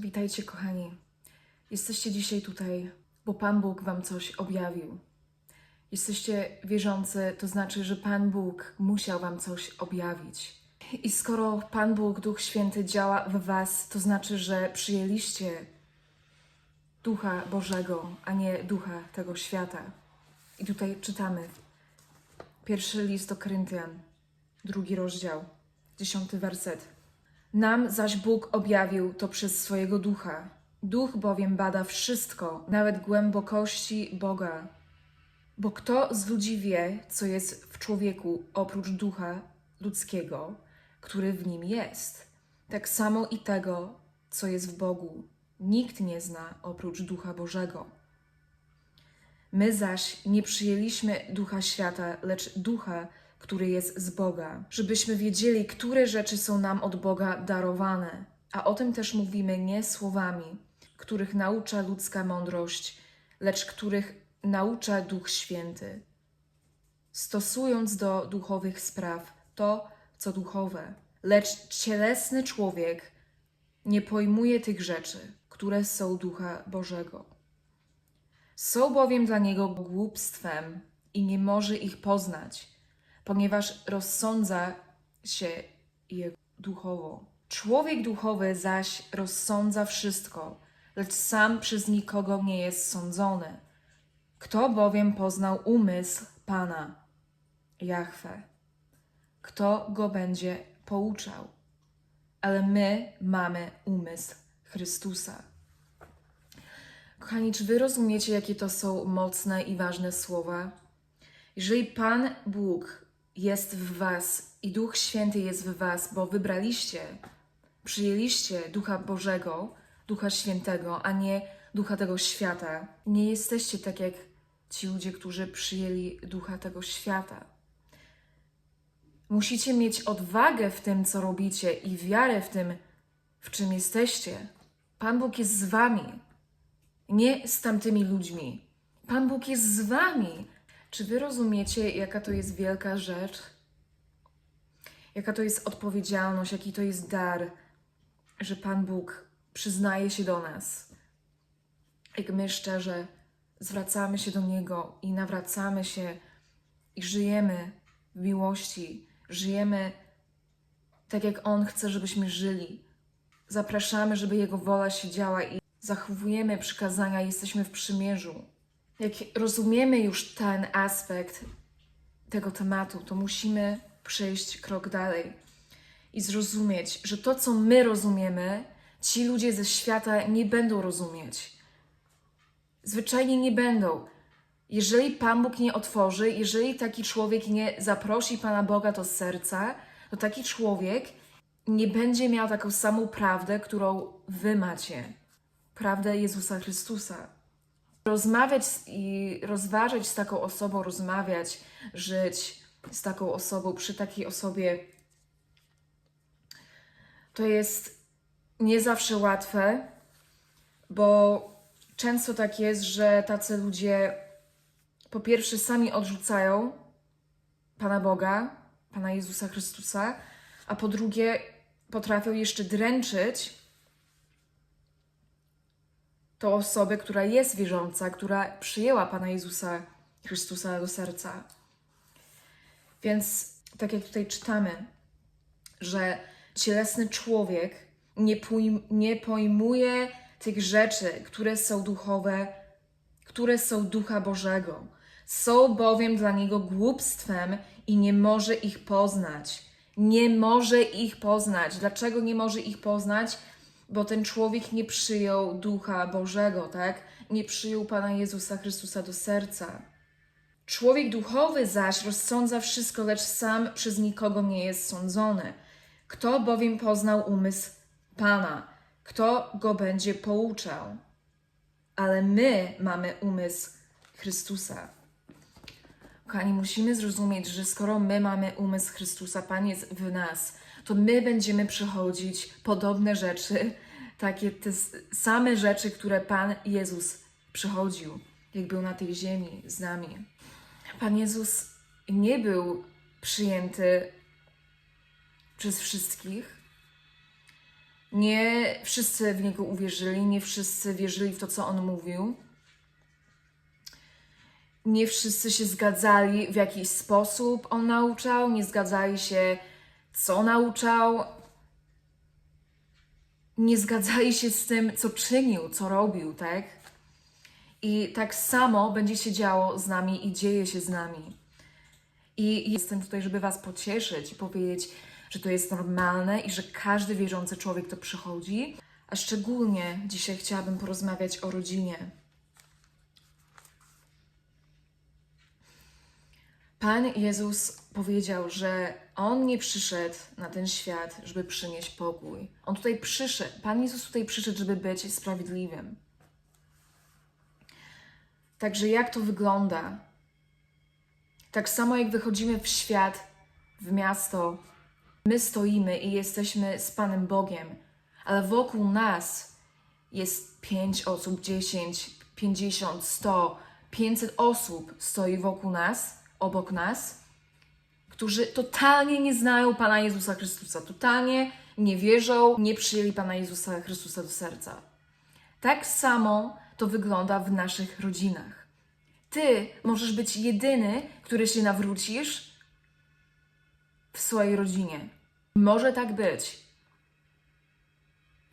Witajcie, kochani. Jesteście dzisiaj tutaj, bo Pan Bóg Wam coś objawił. Jesteście wierzący, to znaczy, że Pan Bóg musiał Wam coś objawić. I skoro Pan Bóg, Duch Święty działa w Was, to znaczy, że przyjęliście Ducha Bożego, a nie Ducha tego świata. I tutaj czytamy pierwszy list do Koryntian, drugi rozdział, dziesiąty werset. Nam zaś Bóg objawił to przez swojego ducha. Duch bowiem bada wszystko, nawet głębokości Boga. Bo kto z ludzi wie, co jest w człowieku oprócz ducha ludzkiego, który w nim jest? Tak samo i tego, co jest w Bogu. Nikt nie zna oprócz ducha Bożego. My zaś nie przyjęliśmy ducha świata, lecz ducha, który jest z Boga, żebyśmy wiedzieli, które rzeczy są nam od Boga darowane. A o tym też mówimy nie słowami, których naucza ludzka mądrość, lecz których naucza Duch Święty, stosując do duchowych spraw to, co duchowe. Lecz cielesny człowiek nie pojmuje tych rzeczy, które są Ducha Bożego. Są bowiem dla niego głupstwem i nie może ich poznać, ponieważ rozsądza się je duchowo. Człowiek duchowy zaś rozsądza wszystko, lecz sam przez nikogo nie jest sądzony. Kto bowiem poznał umysł Pana, Jahwe? Kto go będzie pouczał? Ale my mamy umysł Chrystusa. Kochani, czy wy rozumiecie, jakie to są mocne i ważne słowa? Jeżeli Pan Bóg jest w Was i Duch Święty jest w Was, bo wybraliście, przyjęliście Ducha Bożego, Ducha Świętego, a nie Ducha tego świata, nie jesteście tak jak ci ludzie, którzy przyjęli Ducha tego świata. Musicie mieć odwagę w tym, co robicie i wiarę w tym, w czym jesteście. Pan Bóg jest z Wami nie z tamtymi ludźmi. Pan Bóg jest z wami. Czy wy rozumiecie, jaka to jest wielka rzecz? Jaka to jest odpowiedzialność, jaki to jest dar, że Pan Bóg przyznaje się do nas. Jak my szczerze zwracamy się do Niego i nawracamy się i żyjemy w miłości, żyjemy tak, jak On chce, żebyśmy żyli. Zapraszamy, żeby Jego wola się działa i zachowujemy przykazania, jesteśmy w przymierzu. Jak rozumiemy już ten aspekt tego tematu, to musimy przejść krok dalej i zrozumieć, że to, co my rozumiemy, ci ludzie ze świata nie będą rozumieć. Zwyczajnie nie będą. Jeżeli Pan Bóg nie otworzy, jeżeli taki człowiek nie zaprosi Pana Boga do serca, to taki człowiek nie będzie miał taką samą prawdę, którą wy macie prawdę Jezusa Chrystusa. Rozmawiać i rozważać z taką osobą, rozmawiać, żyć z taką osobą, przy takiej osobie, to jest nie zawsze łatwe, bo często tak jest, że tacy ludzie po pierwsze sami odrzucają Pana Boga, Pana Jezusa Chrystusa, a po drugie potrafią jeszcze dręczyć to osobę, która jest wierząca, która przyjęła Pana Jezusa Chrystusa do serca. Więc tak jak tutaj czytamy, że cielesny człowiek nie, pojm- nie pojmuje tych rzeczy, które są duchowe, które są ducha Bożego. Są bowiem dla niego głupstwem i nie może ich poznać. Nie może ich poznać. Dlaczego nie może ich poznać? Bo ten człowiek nie przyjął ducha Bożego, tak? Nie przyjął Pana Jezusa Chrystusa do serca. Człowiek duchowy zaś rozsądza wszystko, lecz sam przez nikogo nie jest sądzony. Kto bowiem poznał umysł Pana? Kto go będzie pouczał? Ale my mamy umysł Chrystusa. Kochani, musimy zrozumieć, że skoro my mamy umysł Chrystusa, Pan jest w nas, to my będziemy przechodzić podobne rzeczy, takie te same rzeczy, które Pan Jezus przechodził, jak był na tej ziemi z nami. Pan Jezus nie był przyjęty przez wszystkich Nie wszyscy w niego uwierzyli, nie wszyscy wierzyli w to, co on mówił. Nie wszyscy się zgadzali, w jakiś sposób on nauczał, nie zgadzali się, co nauczał, nie zgadzali się z tym, co czynił, co robił, tak? I tak samo będzie się działo z nami i dzieje się z nami. I jestem tutaj, żeby Was pocieszyć i powiedzieć, że to jest normalne i że każdy wierzący człowiek to przychodzi. A szczególnie dzisiaj chciałabym porozmawiać o rodzinie. Pan Jezus powiedział, że On nie przyszedł na ten świat, żeby przynieść pokój. On tutaj przyszedł, Pan Jezus tutaj przyszedł, żeby być sprawiedliwym. Także jak to wygląda? Tak samo jak wychodzimy w świat, w miasto, my stoimy i jesteśmy z Panem Bogiem, ale wokół nas jest 5 osób, 10, 50, 100, 500 osób stoi wokół nas, obok nas, którzy totalnie nie znają Pana Jezusa Chrystusa, totalnie nie wierzą, nie przyjęli Pana Jezusa Chrystusa do serca. Tak samo to wygląda w naszych rodzinach. Ty możesz być jedyny, który się nawrócisz w swojej rodzinie. Może tak być.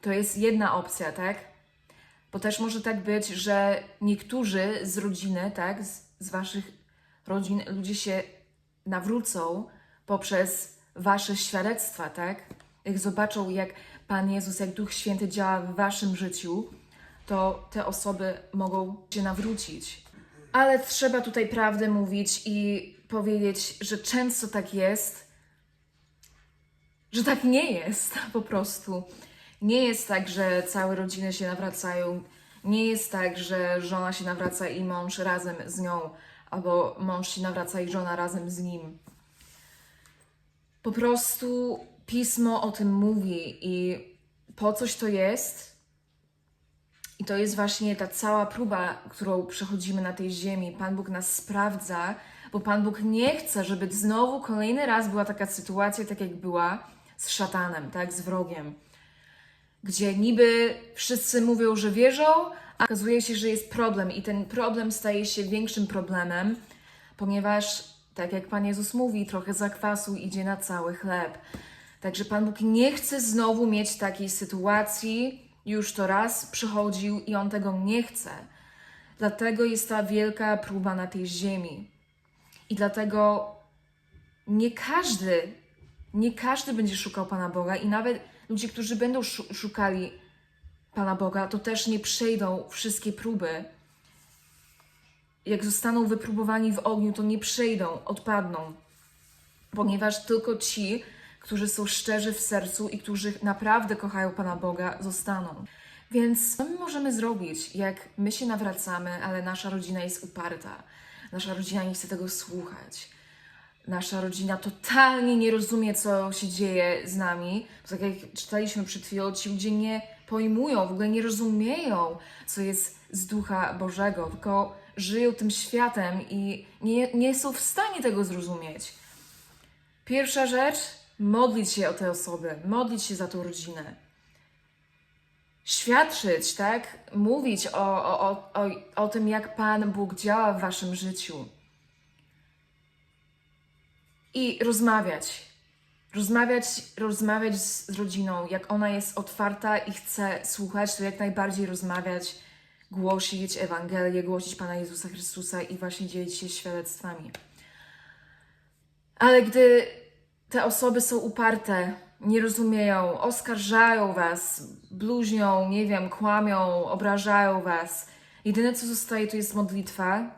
To jest jedna opcja, tak? Bo też może tak być, że niektórzy z rodziny, tak, z, z waszych rodzin, ludzie się nawrócą poprzez wasze świadectwa, tak? Jak zobaczą, jak Pan Jezus, jak Duch Święty działa w waszym życiu, to te osoby mogą się nawrócić. Ale trzeba tutaj prawdę mówić i powiedzieć, że często tak jest, że tak nie jest po prostu. Nie jest tak, że całe rodziny się nawracają. Nie jest tak, że żona się nawraca i mąż razem z nią, albo mąż się nawraca i żona razem z nim. Po prostu pismo o tym mówi i po coś to jest. I to jest właśnie ta cała próba, którą przechodzimy na tej ziemi. Pan Bóg nas sprawdza, bo Pan Bóg nie chce, żeby znowu kolejny raz była taka sytuacja, tak jak była z szatanem, tak, z wrogiem, gdzie niby wszyscy mówią, że wierzą, a okazuje się, że jest problem i ten problem staje się większym problemem, ponieważ, tak jak Pan Jezus mówi, trochę zakwasu idzie na cały chleb. Także Pan Bóg nie chce znowu mieć takiej sytuacji, już to raz przychodził i On tego nie chce. Dlatego jest ta wielka próba na tej ziemi. I dlatego nie każdy, nie każdy będzie szukał Pana Boga i nawet ludzie, którzy będą szu- szukali Pana Boga, to też nie przejdą wszystkie próby. Jak zostaną wypróbowani w ogniu, to nie przejdą, odpadną, ponieważ tylko ci, którzy są szczerzy w sercu i którzy naprawdę kochają Pana Boga, zostaną. Więc co my możemy zrobić, jak my się nawracamy, ale nasza rodzina jest uparta? Nasza rodzina nie chce tego słuchać. Nasza rodzina totalnie nie rozumie, co się dzieje z nami. Tak jak czytaliśmy przed chwilą, ci ludzie nie pojmują, w ogóle nie rozumieją, co jest z Ducha Bożego, tylko żyją tym światem i nie, nie są w stanie tego zrozumieć. Pierwsza rzecz, modlić się o te osoby, modlić się za tą rodzinę. Świadczyć, tak? Mówić o, o, o, o, tym, jak Pan Bóg działa w waszym życiu. I rozmawiać. Rozmawiać, rozmawiać z rodziną. Jak ona jest otwarta i chce słuchać, to jak najbardziej rozmawiać, głosić Ewangelię, głosić Pana Jezusa Chrystusa i właśnie dzielić się świadectwami. Ale gdy te osoby są uparte, nie rozumieją, oskarżają was, bluźnią, nie wiem, kłamią, obrażają was, jedyne co zostaje to jest modlitwa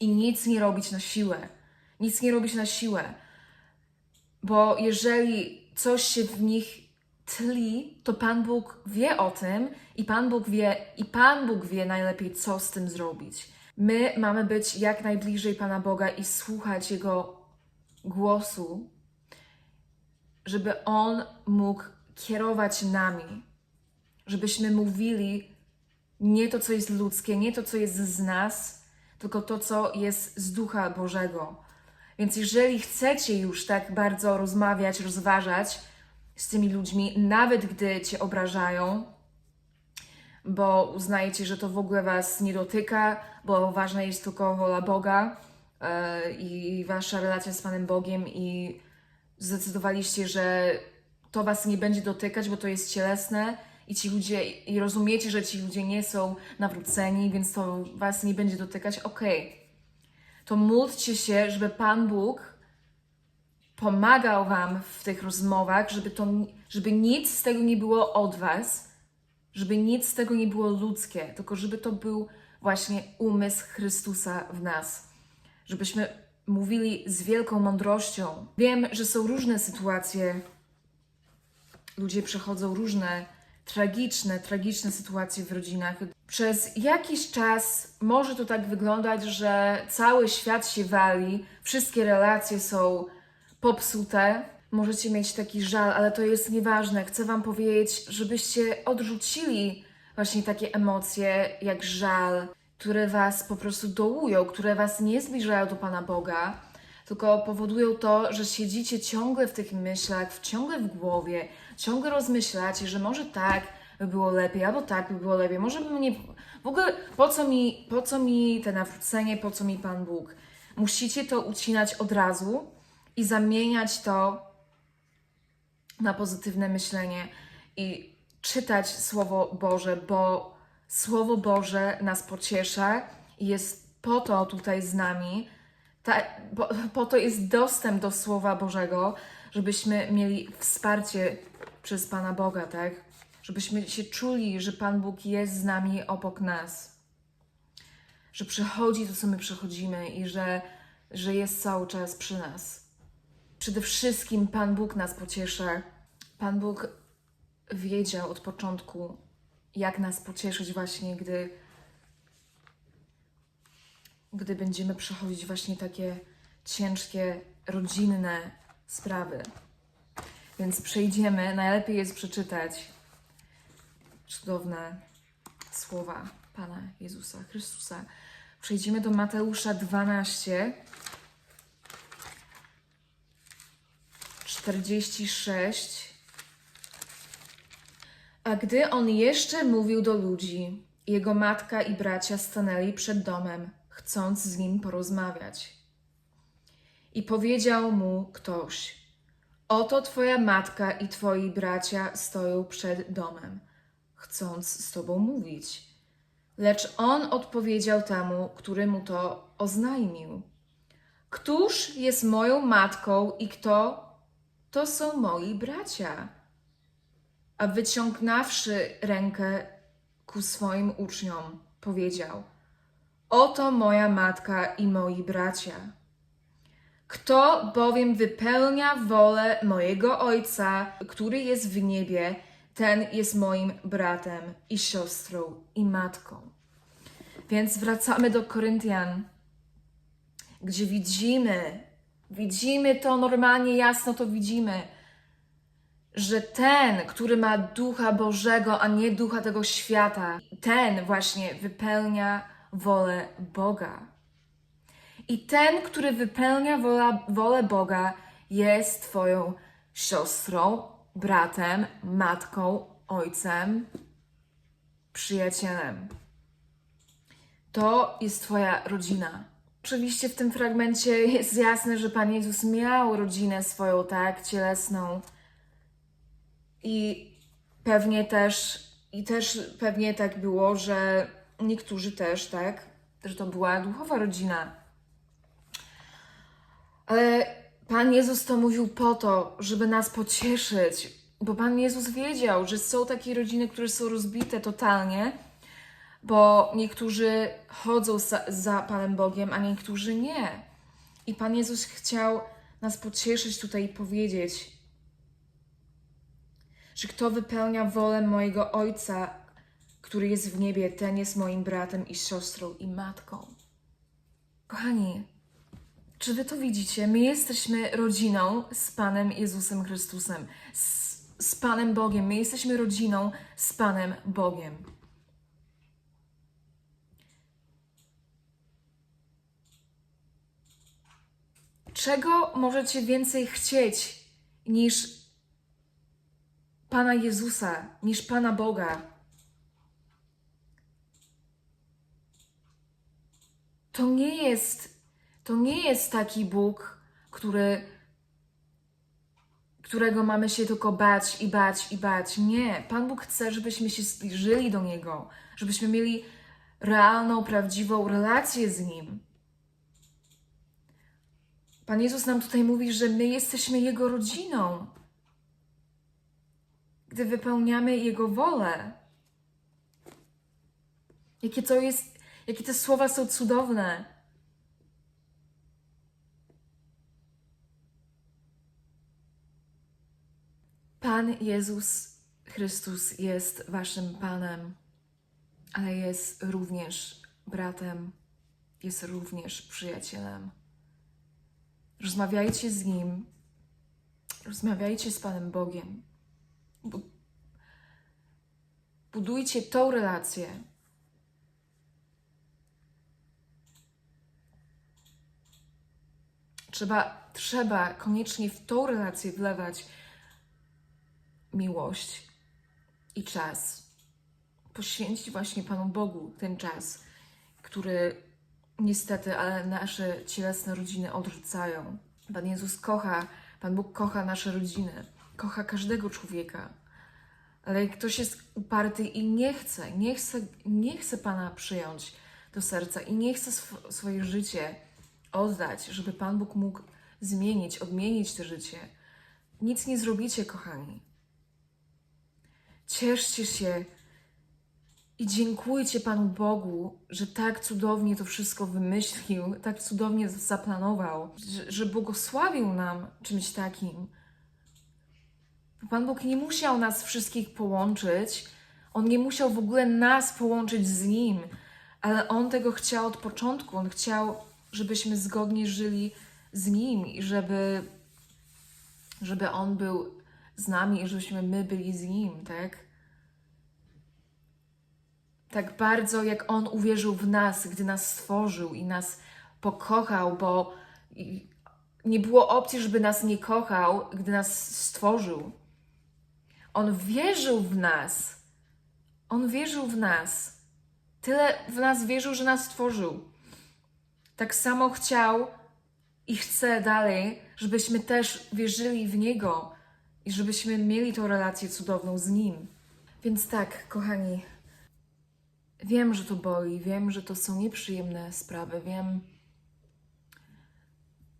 i nic nie robić na siłę. Nic nie robić na siłę. Bo jeżeli coś się w nich tli, to Pan Bóg wie o tym i Pan Bóg wie, i Pan Bóg wie najlepiej, co z tym zrobić. My mamy być jak najbliżej Pana Boga i słuchać Jego głosu, żeby On mógł kierować nami, żebyśmy mówili nie to, co jest ludzkie, nie to, co jest z nas, tylko to, co jest z Ducha Bożego. Więc jeżeli chcecie już tak bardzo rozmawiać, rozważać, z tymi ludźmi, nawet gdy cię obrażają, bo uznajecie, że to w ogóle was nie dotyka, bo ważna jest tylko wola Boga e, i wasza relacja z Panem Bogiem i zdecydowaliście, że to was nie będzie dotykać, bo to jest cielesne i ci ludzie, i rozumiecie, że ci ludzie nie są nawróceni, więc to was nie będzie dotykać, okej. To módlcie się, żeby Pan Bóg pomagał wam w tych rozmowach, żeby, to, żeby nic z tego nie było od was, żeby nic z tego nie było ludzkie, tylko żeby to był właśnie umysł Chrystusa w nas. Żebyśmy mówili z wielką mądrością. Wiem, że są różne sytuacje, ludzie przechodzą różne tragiczne, tragiczne sytuacje w rodzinach. Przez jakiś czas może to tak wyglądać, że cały świat się wali, wszystkie relacje są popsute. Możecie mieć taki żal, ale to jest nieważne. Chcę Wam powiedzieć, żebyście odrzucili właśnie takie emocje jak żal, które Was po prostu dołują, które Was nie zbliżają do Pana Boga, tylko powodują to, że siedzicie ciągle w tych myślach, ciągle w głowie, ciągle rozmyślacie, że może tak by było lepiej, albo tak by było lepiej, może bym nie... W ogóle po co mi, po co mi te nawrócenie, po co mi Pan Bóg? Musicie to ucinać od razu i zamieniać to na pozytywne myślenie i czytać Słowo Boże, bo Słowo Boże nas pociesza i jest po to tutaj z nami, ta, po, to jest dostęp do Słowa Bożego, żebyśmy mieli wsparcie przez Pana Boga, tak? Żebyśmy się czuli, że Pan Bóg jest z nami obok nas. Że przychodzi to, co my przechodzimy i że, że jest cały czas przy nas. Przede wszystkim Pan Bóg nas pociesza. Pan Bóg wiedział od początku, jak nas pocieszyć właśnie, gdy, gdy będziemy przechodzić właśnie takie ciężkie, rodzinne sprawy. Więc przejdziemy, najlepiej jest przeczytać cudowne słowa Pana Jezusa Chrystusa. Przejdziemy do Mateusza 12, 46. A gdy on jeszcze mówił do ludzi, jego matka i bracia stanęli przed domem, chcąc z nim porozmawiać. I powiedział mu ktoś: Oto twoja matka i twoi bracia stoją przed domem, chcąc z tobą mówić. Lecz on odpowiedział temu, który mu to oznajmił: Któż jest moją matką i kto to są moi bracia? A wyciągnąwszy rękę ku swoim uczniom, powiedział: Oto moja matka i moi bracia. Kto bowiem wypełnia wolę mojego Ojca, który jest w niebie, ten jest moim bratem i siostrą i matką. Więc wracamy do Koryntian, gdzie widzimy, widzimy to normalnie jasno, to widzimy, że ten, który ma ducha Bożego, a nie ducha tego świata, ten właśnie wypełnia wolę Boga. I ten, który wypełnia wola, wolę Boga, jest Twoją siostrą, bratem, matką, ojcem, przyjacielem. To jest Twoja rodzina. Oczywiście w tym fragmencie jest jasne, że Pan Jezus miał rodzinę swoją, tak, cielesną. I pewnie też, i też pewnie tak było, że niektórzy też, tak, że to była duchowa rodzina. Ale Pan Jezus to mówił po to, żeby nas pocieszyć, bo Pan Jezus wiedział, że są takie rodziny, które są rozbite totalnie, bo niektórzy chodzą za, Panem Bogiem, a niektórzy nie. I Pan Jezus chciał nas pocieszyć tutaj i powiedzieć, że kto wypełnia wolę mojego Ojca, który jest w niebie, ten jest moim bratem i siostrą i matką. Kochani, czy wy to widzicie? My jesteśmy rodziną z Panem Jezusem Chrystusem, z, z Panem Bogiem. My jesteśmy rodziną z Panem Bogiem. Czego możecie więcej chcieć niż Pana Jezusa niż Pana Boga. To nie jest, to nie jest taki Bóg, który, którego mamy się tylko bać i bać i bać. Nie, Pan Bóg chce, żebyśmy się zbliżyli do Niego, żebyśmy mieli realną, prawdziwą relację z Nim. Pan Jezus nam tutaj mówi, że my jesteśmy Jego rodziną, gdy wypełniamy Jego wolę. Jakie to jest, jakie te słowa są cudowne. Pan Jezus Chrystus jest Waszym Panem, ale jest również bratem, jest również przyjacielem. Rozmawiajcie z Nim, rozmawiajcie z Panem Bogiem. Bu- Budujcie tą relację. Trzeba, trzeba koniecznie w tą relację wlewać miłość i czas. Poświęcić właśnie Panu Bogu ten czas, który niestety, ale nasze cielesne rodziny odrzucają. Pan Jezus kocha, Pan Bóg kocha nasze rodziny, kocha każdego człowieka. Ale jak ktoś jest uparty i nie chce, nie chce, nie chce Pana przyjąć do serca i nie chce sw- swoje życie oddać, żeby Pan Bóg mógł zmienić, odmienić to życie, nic nie zrobicie, kochani. Cieszcie się i dziękujcie Panu Bogu, że tak cudownie to wszystko wymyślił, tak cudownie zaplanował, że, że błogosławił nam czymś takim. Pan Bóg nie musiał nas wszystkich połączyć, On nie musiał w ogóle nas połączyć z Nim, ale On tego chciał od początku. On chciał, żebyśmy zgodnie żyli z Nim i żeby, żeby On był z nami i żebyśmy my byli z Nim, tak? Tak bardzo, jak On uwierzył w nas, gdy nas stworzył i nas pokochał, bo nie było opcji, żeby nas nie kochał, gdy nas stworzył. On wierzył w nas. On wierzył w nas. Tyle w nas wierzył, że nas stworzył. Tak samo chciał i chce dalej, żebyśmy też wierzyli w Niego i żebyśmy mieli tą relację cudowną z Nim. Więc tak, kochani, wiem, że to boli, wiem, że to są nieprzyjemne sprawy, wiem,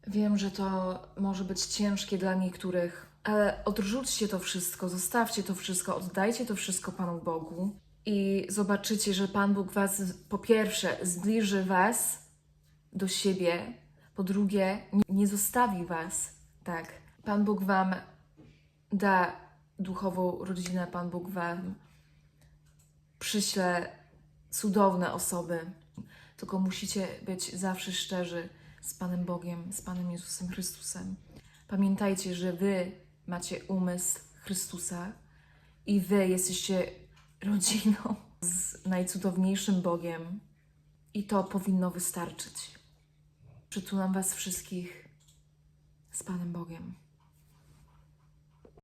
wiem, że to może być ciężkie dla niektórych, ale odrzućcie to wszystko, zostawcie to wszystko, oddajcie to wszystko Panu Bogu i zobaczycie, że Pan Bóg Was po pierwsze zbliży Was do siebie, po drugie nie- zostawi Was, tak. Pan Bóg Wam da duchową rodzinę, Pan Bóg Wam przyśle cudowne osoby. Tylko musicie być zawsze szczerzy z Panem Bogiem, z Panem Jezusem Chrystusem. Pamiętajcie, że Wy macie umysł Chrystusa i Wy jesteście rodziną z najcudowniejszym Bogiem i to powinno wystarczyć. Przytulam Was wszystkich z Panem Bogiem.